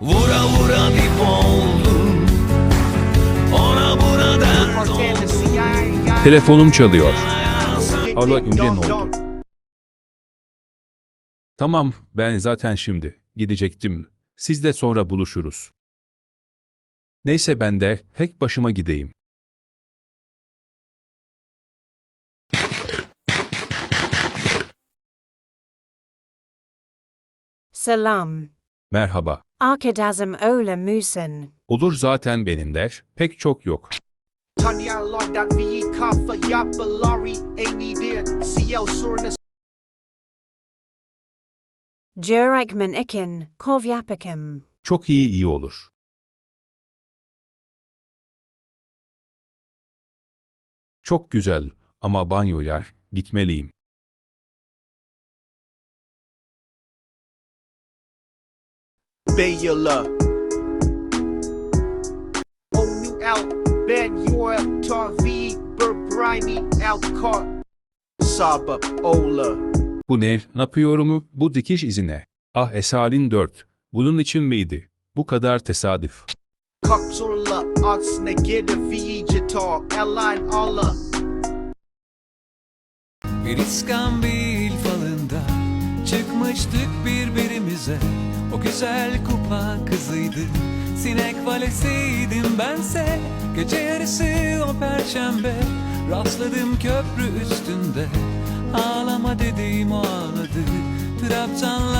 Vura vura dip oldum Ona buna dert oldum Telefonum çalıyor. Alo Emre ne oldu? Tamam, ben zaten şimdi gidecektim. Siz de sonra buluşuruz. Neyse ben de tek başıma gideyim. Salam. Merhaba. Arkadazm ola musin. Olur zaten benim der. Pek çok yok. Kafa Sorna Jurekman ikin, kovyapikim. Çok iyi iyi olur. Çok güzel ama banyoya gitmeliyim. Bayala Onu Al Ben Yoel Tarvi Burbrimi Alcott Saba Ola Bu ne? Ne yapıyorum? Bu dikiş izine. Ah Esalin 4. Bunun için miydi? Bu kadar tesadüf. Kapsula Arts Negative Jitar Align Allah Bir iskambil falında Çıkmıştık birbirimize O güzel kupa kızıydı. Sinek valesiydim bense. Gece yarısı o perşembe. Rastladım köprü üstünde. Ağlama dediğim o ağladı Trabzanlardan indi